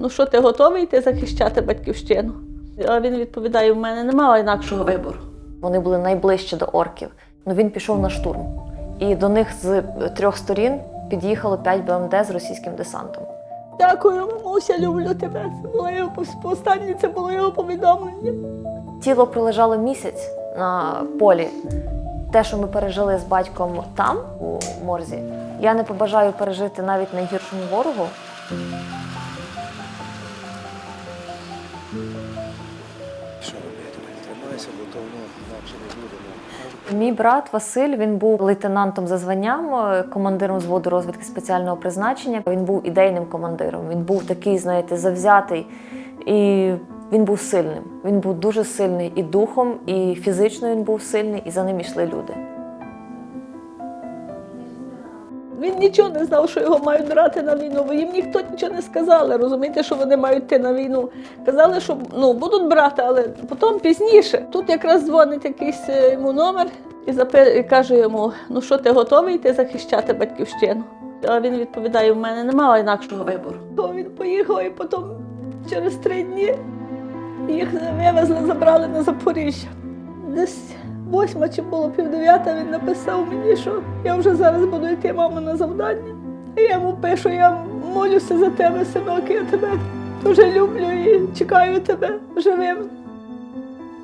ну що ти готовий йти захищати батьківщину? А він відповідає: в мене немає інакшого вибору. Вони були найближче до орків. Ну він пішов на штурм. І до них з трьох сторін під'їхало 5 БМД з російським десантом. Дякую, мамуся, люблю тебе. Це було його останнє, це було його повідомлення. Тіло пролежало місяць на полі. Те, що ми пережили з батьком там, у морзі, я не побажаю пережити навіть найгіршому ворогу. Що робити? Тримайся, бо то воно інакше не буде. ну. Мій брат Василь він був лейтенантом за званням, е, командиром взводу розвідки спеціального призначення. Він був ідейним командиром. Він був такий, знаєте, завзятий. І він був сильним. Він був дуже сильний і духом, і фізично він був сильний, і за ним йшли люди. Він нічого не знав, що його мають брати на війну, бо їм ніхто нічого не сказали. Розумієте, що вони мають йти на війну. Казали, що ну, будуть брати, але потім пізніше. Тут якраз дзвонить якийсь е, йому номер і, запи... і каже йому: ну що ти готовий йти захищати батьківщину? А він відповідає: в мене немає інакшого вибору. То він поїхав і потім через три дні їх вивезли, забрали на Запоріжжя. Десь восьма чи було півдев'ята, він написав мені, що я вже зараз буду йти мама на завдання. А я йому пишу, я молюся за тебе, синок, я тебе дуже люблю і чекаю тебе живим.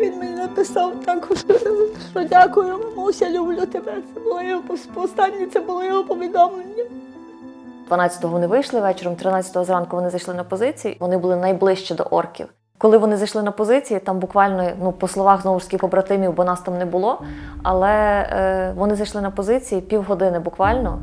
Він мені написав також, що дякую, мамуся, люблю тебе. Це було його останнє, це було його повідомлення. 12-го вони вийшли вечором, 13-го зранку вони зайшли на позиції. Вони були найближче до орків. Коли вони зайшли на позиції, там буквально, ну по словах знову ж таки побратимів, бо нас там не було. Але е, вони зайшли на позиції півгодини буквально,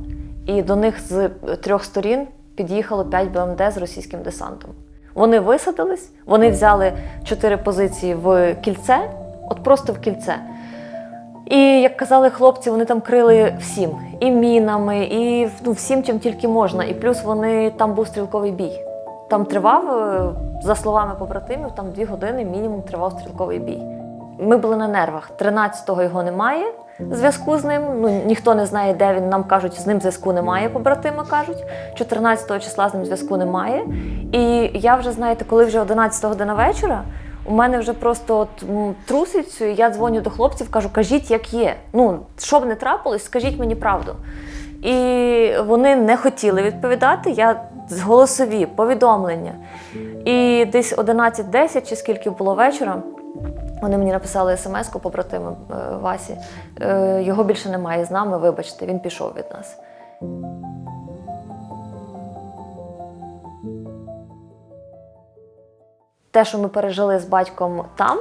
і до них з трьох сторін під'їхало 5 БМД з російським десантом. Вони висадились, вони взяли чотири позиції в кільце, от просто в кільце. І як казали хлопці, вони там крили всім і мінами, і ну, всім, чим тільки можна. І плюс вони там був стрілковий бій. Там тривав, е, за словами побратимів, там дві години мінімум тривав стрілковий бій. Ми були на нервах. 13-го його немає зв'язку з ним. Ну ніхто не знає, де він. Нам кажуть, з ним зв'язку немає. Побратими кажуть. 14-го числа з ним зв'язку немає. І я вже знаєте, коли вже 11 година вечора. У мене вже просто от і я дзвоню до хлопців, кажу, кажіть, як є. Ну, що б не трапилось, скажіть мені правду. І вони не хотіли відповідати. Я голосові повідомлення. І десь 11.10 чи скільки було вечора. Вони мені написали смс-ку побратиму е, Васі. Е, його більше немає з нами, вибачте, він пішов від нас. Те, що ми пережили з батьком там,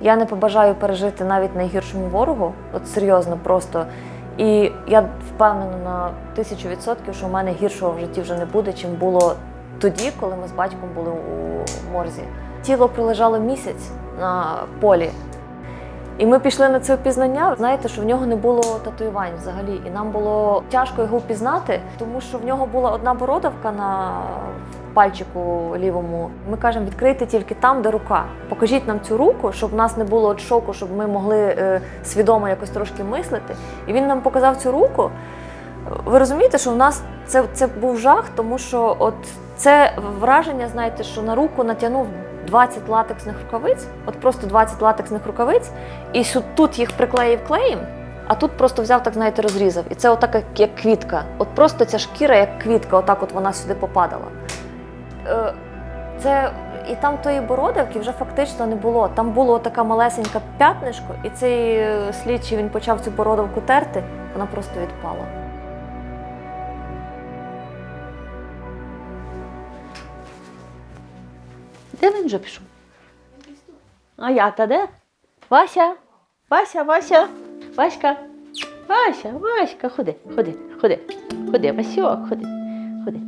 я не побажаю пережити навіть найгіршому ворогу. От серйозно, просто. І я впевнена на тисячу відсотків, що в мене гіршого в житті вже не буде, чим було тоді, коли ми з батьком були у морзі. Тіло пролежало місяць на полі. І ми пішли на це впізнання. Знаєте, що в нього не було татуювань взагалі. І нам було тяжко його впізнати, тому що в нього була одна бородавка на пальчику лівому. Ми кажемо, відкрийте тільки там, де рука. Покажіть нам цю руку, щоб в нас не було от шоку, щоб ми могли е, свідомо якось трошки мислити. І він нам показав цю руку. Ви розумієте, що в нас це, це був жах, тому що от це враження, знаєте, що на руку натягнув 20 латексних рукавиць, от просто 20 латексних рукавиць, і тут їх приклеїв клеєм, а тут просто взяв, так знаєте, розрізав. І це отак, як, квітка. От просто ця шкіра, як квітка, отак от вона сюди попадала. Е, Це і там тої бородавки вже фактично не було. Там було така малесенька п'ятнишко, і цей е, слідчий він почав цю бородавку терти, вона просто відпала. Де він вже пішов? А я та де? Вася, Вася, Вася, Васька, Вася, Васька, ходи, ходи, ходи, ходи, Васьок, ходи, ходи.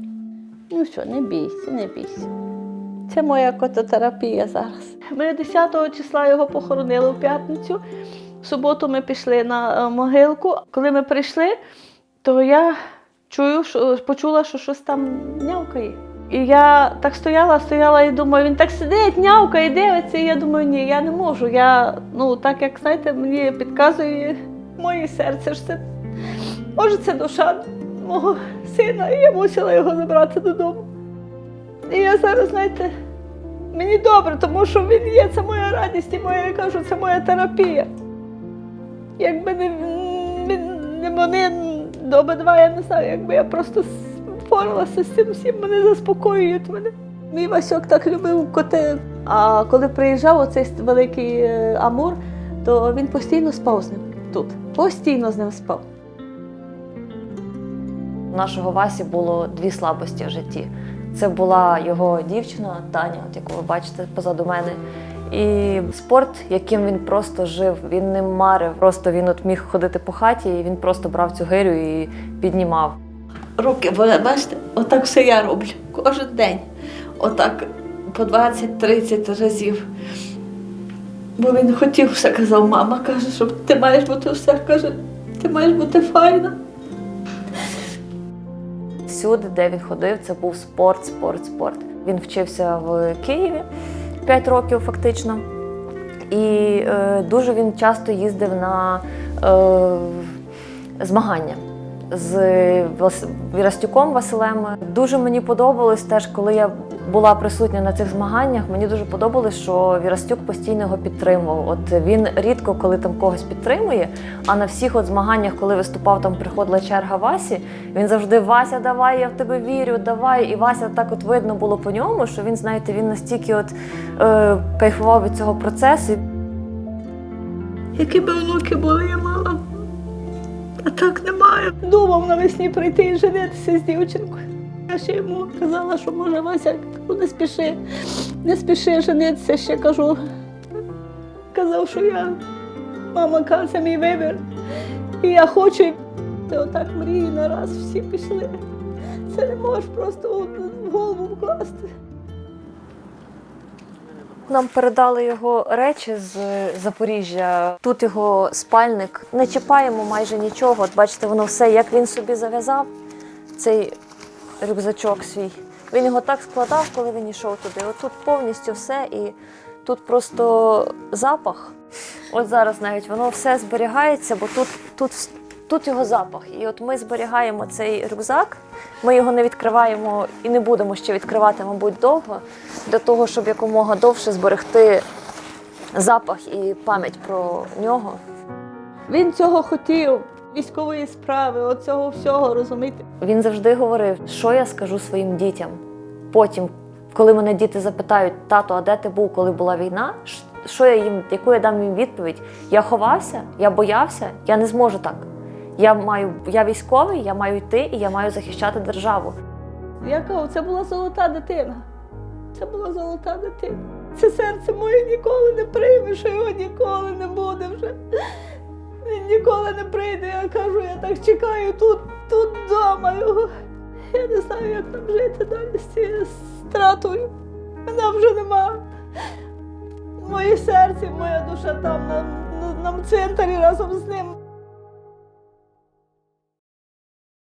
Ну що, не бійся, не бійся. Це моя кототерапія зараз. Ми 10 числа його похоронили в п'ятницю. В суботу ми пішли на е, могилку. Коли ми прийшли, то я чую, що почула, що щось там нявкає. І я так стояла, стояла і думаю, він так сидить, нявкає, дивиться. І я думаю, ні, я не можу. Я, ну, так як знаєте, мені підказує моє серце, що це може це душа мого сина, і я мусила його забрати додому. І я зараз, знаєте, мені добре, тому що він є, це моя радість і моя, я кажу, це моя терапія. Якби не, він, не вони обидва, я не знаю, якби я просто впоралася з цим всім, вони заспокоюють мене. Мій Васьок так любив коти. А коли приїжджав оцей великий е, Амур, то він постійно спав з ним тут. Постійно з ним спав. У нашого Васі було дві слабості в житті. Це була його дівчина Таня, от яку ви бачите позаду мене. І спорт, яким він просто жив, він не марив. Просто він от міг ходити по хаті, і він просто брав цю гирю і піднімав. Руки, ви бачите, отак все я роблю кожен день. Отак по 20-30 разів. Бо він хотів все, казав, мама каже, що ти маєш бути все, каже, ти маєш бути файна. Всюди, де він ходив, це був спорт, спорт, спорт. Він вчився в Києві 5 років фактично. І е, дуже він часто їздив на е, змагання з Вірастюком Василем. Дуже мені подобалось теж, коли я була присутня на цих змаганнях. Мені дуже подобалось, що Вірастюк постійно його підтримував. От він рідко коли там когось підтримує, а на всіх от змаганнях, коли виступав, там приходила черга Васі, він завжди Вася, давай, я в тебе вірю, давай. І Вася так от видно було по ньому, що він, знаєте, він настільки от е, кайфував від цього процесу. Які би внуки були, я мала. А так немає. Думав навесні прийти і женитися з дівчинкою. Я ще йому казала, що може Вася не спіши, не спіши женитися, ще кажу. Казав, що я, мама це мій вибір. І я хочу. І отак мрії нараз всі пішли. Це не можеш просто в голову вкласти. Нам передали його речі з Запоріжжя. Тут його спальник. Не чіпаємо майже нічого. От бачите, воно все, як він собі зав'язав, цей рюкзачок свій. Він його так складав, коли він йшов туди. От тут повністю все, і тут просто запах. От зараз навіть воно все зберігається, бо тут, тут, тут його запах. І от ми зберігаємо цей рюкзак. Ми його не відкриваємо і не будемо ще відкривати, мабуть, довго, для того, щоб якомога довше зберегти запах і пам'ять про нього. Він цього хотів, військової справи, оцього всього, розумієте? Він завжди говорив, що я скажу своїм дітям. Потім, коли мене діти запитають, тато, а де ти був, коли була війна? Що я їм, яку я дам їм відповідь? Я ховався, я боявся, я не зможу так. Я маю, я військовий, я маю йти і я маю захищати державу. Я кажу, це була золота дитина. Це була золота дитина. Це серце моє ніколи не прийме, що його ніколи не буде вже. Він ніколи не прийде. Я кажу, я так чекаю тут, тут вдома його. Я не знаю, як нам жити далі з цією стратою. Мене вже нема. Моє серце, моя душа там на, на, на цвинтарі разом з ним.